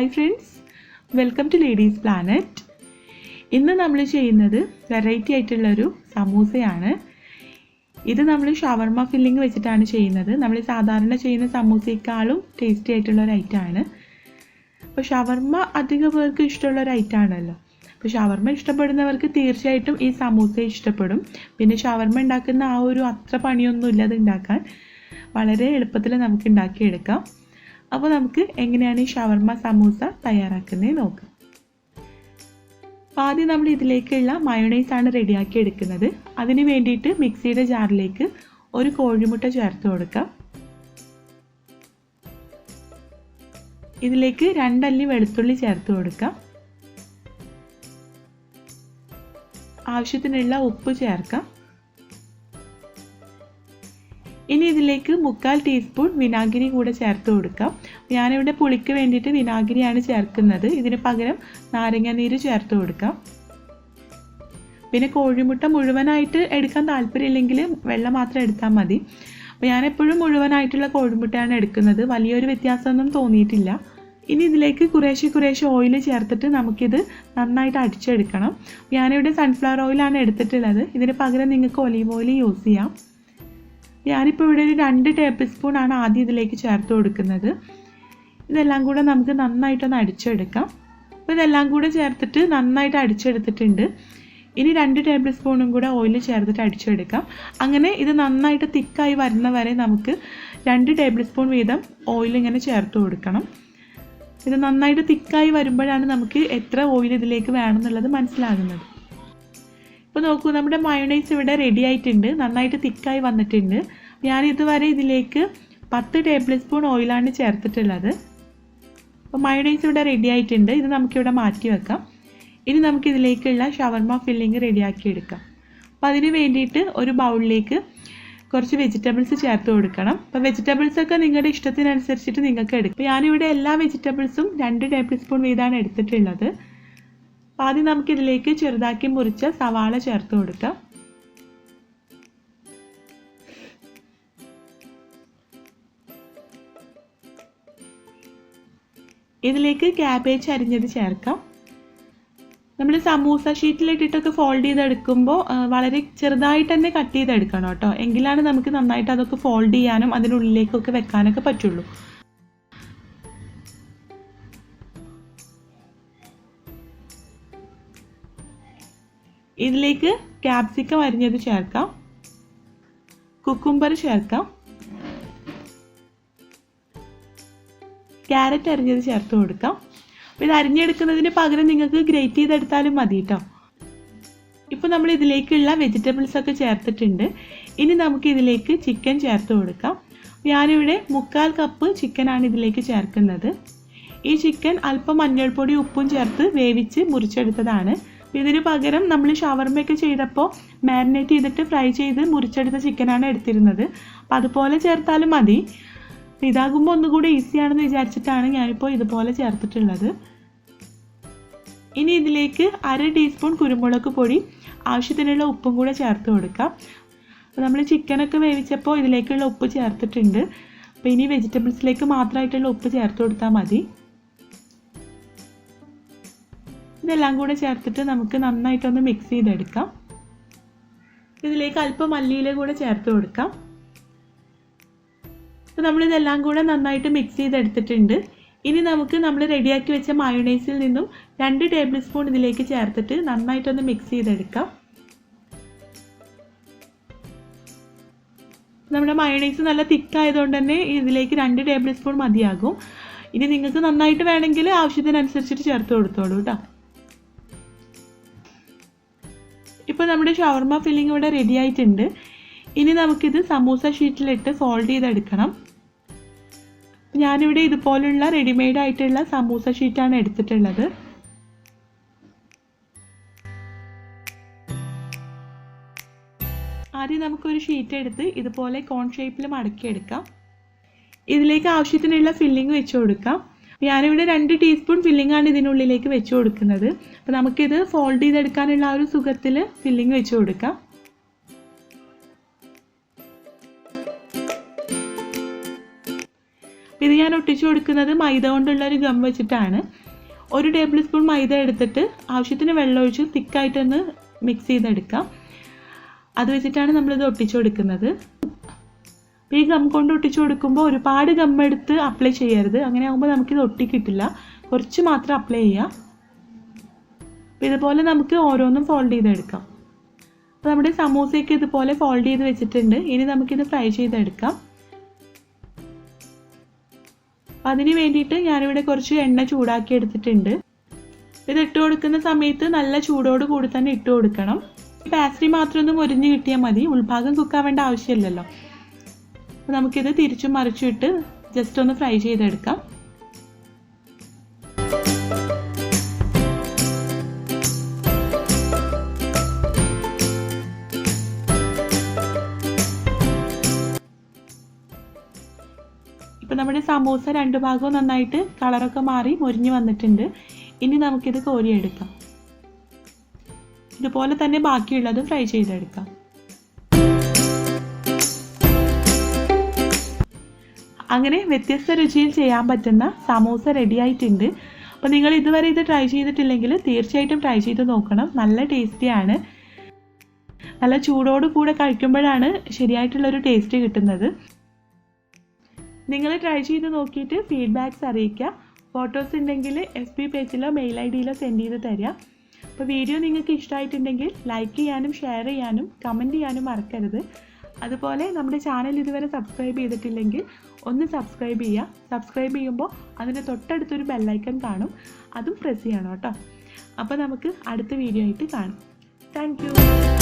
Hi friends welcome to ladies planet ഇന്ന് നമ്മൾ ചെയ്യുന്നത് വെറൈറ്റി ആയിട്ടുള്ളൊരു സമൂസയാണ്. ഇത് നമ്മൾ ഷവർമ ഫില്ലിംഗ് വെച്ചിട്ടാണ് ചെയ്യുന്നത്. നമ്മൾ സാധാരണ ചെയ്യുന്ന സമൂസയേക്കാളും ടേസ്റ്റി ആയിട്ടുള്ള ഒരു ഐറ്റമാണ് അപ്പോൾ ഷവർമ അധിക പേർക്ക് ഇഷ്ടമുള്ള ഒരു ഐറ്റമാണല്ലോ അപ്പോൾ ഷവർമ ഇഷ്ടപ്പെടുന്നവർക്ക് തീർച്ചയായിട്ടും ഈ സമൂസ ഇഷ്ടപ്പെടും. പിന്നെ ഷവർമ ഉണ്ടാക്കുന്ന ആ ഒരു അത്ര പണിയൊന്നുമില്ല അത് ഉണ്ടാക്കാൻ. വളരെ എളുപ്പത്തിൽ നമുക്ക് ഉണ്ടാക്കിയെടുക്കാം. അപ്പോൾ നമുക്ക് എങ്ങനെയാണ് ഈ ഷവർമ സമൂസ തയ്യാറാക്കുന്നത് നോക്കാം. അപ്പോൾ ആദ്യം നമ്മൾ ഇതിലേക്കുള്ള ആണ് റെഡിയാക്കി എടുക്കുന്നത്. അതിന് വേണ്ടിയിട്ട് മിക്സിയുടെ ജാറിലേക്ക് ഒരു കോഴിമുട്ട ചേർത്ത് കൊടുക്കാം. ഇതിലേക്ക് രണ്ടല്ലി വെളുത്തുള്ളി ചേർത്ത് കൊടുക്കാം. ആവശ്യത്തിനുള്ള ഉപ്പ് ചേർക്കാം. ഇനി ഇതിലേക്ക് മുക്കാൽ ടീസ്പൂൺ വിനാഗിരി കൂടെ ചേർത്ത് കൊടുക്കാം. ഞാനിവിടെ പുളിക്ക് വേണ്ടിയിട്ട് വിനാഗിരിയാണ് ചേർക്കുന്നത്. ഇതിന് പകരം നാരങ്ങ നീര് ചേർത്ത് കൊടുക്കാം. പിന്നെ കോഴിമുട്ട മുഴുവനായിട്ട് എടുക്കാൻ താല്പര്യമില്ലെങ്കിൽ വെള്ളം മാത്രം എടുത്താൽ മതി. അപ്പോൾ ഞാനെപ്പോഴും മുഴുവനായിട്ടുള്ള കോഴിമുട്ടയാണ് എടുക്കുന്നത്. വലിയൊരു വ്യത്യാസമൊന്നും തോന്നിയിട്ടില്ല. ഇനി ഇതിലേക്ക് കുറേശ്ശെ കുറേശ്ശെ ഓയിൽ ചേർത്തിട്ട് നമുക്കിത് നന്നായിട്ട് അടിച്ചെടുക്കണം. ഞാനിവിടെ സൺഫ്ലവർ ഓയിലാണ് എടുത്തിട്ടുള്ളത്. ഇതിന് പകരം നിങ്ങൾക്ക് ഒലീവ് ഓയിൽ യൂസ് ചെയ്യാം. ഞാനിപ്പോൾ ഇവിടെ ഒരു രണ്ട് ടേബിൾ സ്പൂൺ ആണ് ആദ്യം ഇതിലേക്ക് ചേർത്ത് കൊടുക്കുന്നത്. ഇതെല്ലാം കൂടെ നമുക്ക് നന്നായിട്ടൊന്ന് അടിച്ചെടുക്കാം. അപ്പോൾ ഇതെല്ലാം കൂടെ ചേർത്തിട്ട് നന്നായിട്ട് അടിച്ചെടുത്തിട്ടുണ്ട്. ഇനി രണ്ട് ടേബിൾ സ്പൂണും കൂടെ ഓയിൽ ചേർത്തിട്ട് അടിച്ചെടുക്കാം. അങ്ങനെ ഇത് നന്നായിട്ട് തിക്കായി വരുന്ന വരെ നമുക്ക് രണ്ട് ടേബിൾ സ്പൂൺ വീതം ഓയിൽ ഇങ്ങനെ ചേർത്ത് കൊടുക്കണം. ഇത് നന്നായിട്ട് തിക്കായി വരുമ്പോഴാണ് നമുക്ക് എത്ര ഓയിൽ ഇതിലേക്ക് വേണമെന്നുള്ളത് മനസ്സിലാകുന്നത്. ഇപ്പോൾ നോക്കൂ നമ്മുടെ മയോണൈസ് ഇവിടെ റെഡി ആയിട്ടുണ്ട്. നന്നായിട്ട് തിക്കായി വന്നിട്ടുണ്ട്. ഞാൻ ഇതുവരെ ഇതിലേക്ക് പത്ത് ടേബിൾ സ്പൂൺ ഓയിലാണ് ചേർത്തിട്ടുള്ളത്. അപ്പോൾ മയോണൈസ് ഇവിടെ റെഡി ആയിട്ടുണ്ട്. ഇത് നമുക്കിവിടെ മാറ്റി വെക്കാം. ഇനി നമുക്കിതിലേക്കുള്ള ഷവർമ ഫില്ലിങ് റെഡിയാക്കി എടുക്കാം. അപ്പോൾ അതിന് വേണ്ടിയിട്ട് ഒരു ബൗളിലേക്ക് കുറച്ച് വെജിറ്റബിൾസ് ചേർത്ത് കൊടുക്കണം. അപ്പോൾ വെജിറ്റബിൾസ് ഒക്കെ നിങ്ങളുടെ ഇഷ്ടത്തിനനുസരിച്ചിട്ട് നിങ്ങൾക്ക് എടുക്കും. അപ്പോൾ ഞാനിവിടെ എല്ലാ വെജിറ്റബിൾസും രണ്ട് ടേബിൾ സ്പൂൺ വീതമാണ് എടുത്തിട്ടുള്ളത്. അപ്പോൾ ആദ്യം നമുക്കിതിലേക്ക് ചെറുതാക്കി മുറിച്ച സവാള ചേർത്ത് കൊടുക്കാം. ഇതിലേക്ക് ക്യാബേജ് അരിഞ്ഞത് ചേർക്കാം. നമ്മൾ സമൂസ ഷീറ്റിലിട്ടിട്ടൊക്കെ ഫോൾഡ് ചെയ്തെടുക്കുമ്പോൾ വളരെ ചെറുതായിട്ട് തന്നെ കട്ട് ചെയ്തെടുക്കണം കേട്ടോ. എങ്കിലാണ് നമുക്ക് നന്നായിട്ട് അതൊക്കെ ഫോൾഡ് ചെയ്യാനും അതിനുള്ളിലേക്കൊക്കെ വെക്കാനൊക്കെ പറ്റുള്ളൂ. ഇതിലേക്ക് ക്യാപ്സിക്കം അരിഞ്ഞത് ചേർക്കാം. കുക്കുംബർ ചേർക്കാം. ക്യാരറ്റ് അരിഞ്ഞത് ചേർത്ത് കൊടുക്കാം. അപ്പോൾ ഇത് അരിഞ്ഞെടുക്കുന്നതിന് പകരം നിങ്ങൾക്ക് ഗ്രേറ്റ് ചെയ്തെടുത്താലും മതി കേട്ടോ ഇപ്പോൾ നമ്മൾ ഇതിലേക്കുള്ള വെജിറ്റബിൾസ് ഒക്കെ ചേർത്തിട്ടുണ്ട്. ഇനി നമുക്ക് ഇതിലേക്ക് ചിക്കൻ ചേർത്ത് കൊടുക്കാം. ഞാനിവിടെ മുക്കാൽ കപ്പ് ചിക്കനാണ് ഇതിലേക്ക് ചേർക്കുന്നത്. ഈ ചിക്കൻ അല്പം മഞ്ഞൾപ്പൊടി ഉപ്പും ചേർത്ത് വേവിച്ച് മുറിച്ചെടുത്തതാണ്. ഇതിന് പകരം നമ്മൾ ഷവർമയൊക്കെ ചെയ്തപ്പോൾ മാരിനേറ്റ് ചെയ്തിട്ട് ഫ്രൈ ചെയ്ത് മുറിച്ചെടുത്ത ചിക്കനാണ് എടുത്തിരുന്നത്. അപ്പം അതുപോലെ ചേർത്താലും മതി. ഇതാകുമ്പോൾ ഒന്നുകൂടി ഈസിയാണെന്ന് വിചാരിച്ചിട്ടാണ് ഞാനിപ്പോൾ ഇതുപോലെ ചേർത്തിട്ടുള്ളത്. ഇനി ഇതിലേക്ക് അര ടീസ്പൂൺ കുരുമുളക് പൊടി ആവശ്യത്തിനുള്ള ഉപ്പും കൂടെ ചേർത്ത് കൊടുക്കാം. നമ്മൾ ചിക്കനൊക്കെ വേവിച്ചപ്പോൾ ഇതിലേക്കുള്ള ഉപ്പ് ചേർത്തിട്ടുണ്ട്. അപ്പോൾ ഇനി വെജിറ്റബിൾസിലേക്ക് മാത്രമായിട്ടുള്ള ഉപ്പ് ചേർത്ത് കൊടുത്താൽ മതി. ഇതെല്ലാം കൂടെ ചേർത്തിട്ട് നമുക്ക് നന്നായിട്ടൊന്ന് മിക്സ് ചെയ്തെടുക്കാം. ഇതിലേക്ക് അല്പം മല്ലിയില കൂടെ ചേർത്ത് കൊടുക്കാം. അപ്പോൾ നമ്മളിതെല്ലാം കൂടെ നന്നായിട്ട് മിക്സ് ചെയ്തെടുത്തിട്ടുണ്ട്. ഇനി നമുക്ക് നമ്മൾ റെഡിയാക്കി വെച്ച മയോണൈസിൽ നിന്നും രണ്ട് ടേബിൾ സ്പൂൺ ഇതിലേക്ക് ചേർത്തിട്ട് നന്നായിട്ടൊന്ന് മിക്സ് ചെയ്തെടുക്കാം. നമ്മുടെ മയോണൈസ് നല്ല തിക്കായതുകൊണ്ട് തന്നെ ഇതിലേക്ക് രണ്ട് ടേബിൾ സ്പൂൺ മതിയാകും. ഇനി നിങ്ങൾക്ക് നന്നായിട്ട് വേണമെങ്കിൽ ആവശ്യത്തിനനുസരിച്ചിട്ട് ചേർത്ത് കൊടുത്തോളൂ കേട്ടോ ഇപ്പോൾ നമ്മുടെ ഷവർമ ഫില്ലിംഗ് ഇവിടെ റെഡി ആയിട്ടുണ്ട്. ഇനി നമുക്കിത് സമൂസ ഷീറ്റിലിട്ട് ഫോൾഡ് ചെയ്തെടുക്കണം. ഞാനിവിടെ ഇതുപോലുള്ള റെഡിമെയ്ഡ് ആയിട്ടുള്ള സമൂസ ഷീറ്റാണ് എടുത്തിട്ടുള്ളത്. ആദ്യം നമുക്കൊരു ഷീറ്റ് എടുത്ത് ഇതുപോലെ കോൺ ഷേപ്പിൽ മടക്കിയെടുക്കാം. ഇതിലേക്ക് ആവശ്യത്തിനുള്ള ഫില്ലിംഗ് വെച്ച് കൊടുക്കാം. ഞാനിവിടെ രണ്ട് ടീസ്പൂൺ ഫില്ലിംഗ് ആണ് ഇതിനുള്ളിലേക്ക് വെച്ച് കൊടുക്കുന്നത്. അപ്പോൾ നമുക്കിത് ഫോൾഡ് ചെയ്തെടുക്കാനുള്ള ആ ഒരു സുഖത്തിൽ ഫില്ലിംഗ് വെച്ച് കൊടുക്കാം. ഇത് ഞാൻ ഒട്ടിച്ചു കൊടുക്കുന്നത് മൈദ കൊണ്ടുള്ള ഒരു ഗം വെച്ചിട്ടാണ്. ഒരു ടേബിൾ സ്പൂൺ മൈദ എടുത്തിട്ട് ആവശ്യത്തിന് വെള്ളം ഒഴിച്ച് തിക്കായിട്ടൊന്ന് മിക്സ് ചെയ്തെടുക്കാം. അത് വെച്ചിട്ടാണ് നമ്മളിത് ഒട്ടിച്ചു കൊടുക്കുന്നത്. ഈ ഗം കൊണ്ട് ഒട്ടിച്ചു കൊടുക്കുമ്പോൾ ഒരുപാട് ഗം എടുത്ത് അപ്ലൈ ചെയ്യരുത്. അങ്ങനെ ആകുമ്പോൾ നമുക്കിത് ഒട്ടി കിട്ടില്ല. കുറച്ച് മാത്രം അപ്ലൈ ചെയ്യാം. ഇതുപോലെ നമുക്ക് ഓരോന്നും ഫോൾഡ് ചെയ്തെടുക്കാം. അപ്പോൾ നമ്മുടെ സമൂസയൊക്കെ ഇതുപോലെ ഫോൾഡ് ചെയ്ത് വെച്ചിട്ടുണ്ട്. ഇനി നമുക്കിത് ഫ്രൈ ചെയ്തെടുക്കാം. അപ്പം അതിന് വേണ്ടിയിട്ട് ഞാനിവിടെ കുറച്ച് എണ്ണ ചൂടാക്കി എടുത്തിട്ടുണ്ട്. ഇത് ഇട്ട് കൊടുക്കുന്ന സമയത്ത് നല്ല ചൂടോട് കൂടി തന്നെ ഇട്ട് കൊടുക്കണം. പാസ്ട്രി മാത്രം ഒന്ന് മുരിഞ്ഞ് കിട്ടിയാൽ മതി. ഉൾഭാഗം കുക്കാവേണ്ട ആവശ്യമില്ലല്ലോ. അപ്പോൾ നമുക്കിത് തിരിച്ചും മറിച്ചും ഇട്ട് ജസ്റ്റ് ഒന്ന് ഫ്രൈ ചെയ്തെടുക്കാം. ഇപ്പം നമ്മുടെ സമൂസ രണ്ട് ഭാഗവും നന്നായിട്ട് കളറൊക്കെ മാറി മുരിഞ്ഞ് വന്നിട്ടുണ്ട്. ഇനി നമുക്കിത് കോരിയെടുക്കാം. ഇതുപോലെ തന്നെ ബാക്കിയുള്ളതും ഫ്രൈ ചെയ്തെടുക്കാം. അങ്ങനെ വ്യത്യസ്ത രുചിയിൽ ചെയ്യാൻ പറ്റുന്ന സമൂസ റെഡിയായിട്ടുണ്ട്. അപ്പോൾ നിങ്ങൾ ഇതുവരെ ഇത് ട്രൈ ചെയ്തിട്ടില്ലെങ്കിൽ തീർച്ചയായിട്ടും ട്രൈ ചെയ്ത് നോക്കണം. നല്ല ടേസ്റ്റിയാണ്. നല്ല ചൂടോട് കൂടെ കഴിക്കുമ്പോഴാണ് ശരിയായിട്ടുള്ളൊരു ടേസ്റ്റ് കിട്ടുന്നത്. നിങ്ങൾ ട്രൈ ചെയ്ത് നോക്കിയിട്ട് ഫീഡ്ബാക്ക്സ് അറിയിക്കുക. ഫോട്ടോസ് ഉണ്ടെങ്കിൽ എഫ് ബി പേജിലോ മെയിൽ ഐ ഡിയിലോ സെൻഡ് ചെയ്ത് തരിക. അപ്പോൾ വീഡിയോ നിങ്ങൾക്ക് ഇഷ്ടമായിട്ടുണ്ടെങ്കിൽ ലൈക്ക് ചെയ്യാനും ഷെയർ ചെയ്യാനും കമന്റ് ചെയ്യാനും മറക്കരുത്. അതുപോലെ നമ്മുടെ ചാനൽ ഇതുവരെ സബ്സ്ക്രൈബ് ചെയ്തിട്ടില്ലെങ്കിൽ ഒന്ന് സബ്സ്ക്രൈബ് ചെയ്യുക. സബ്സ്ക്രൈബ് ചെയ്യുമ്പോൾ അതിന്റെ തൊട്ടടുത്തൊരു ബെല്ലൈക്കൺ കാണും. അതും പ്രസ് ചെയ്യണം കേട്ടോ. അപ്പോൾ നമുക്ക് അടുത്ത വീഡിയോ ആയിട്ട് കാണാം. താങ്ക്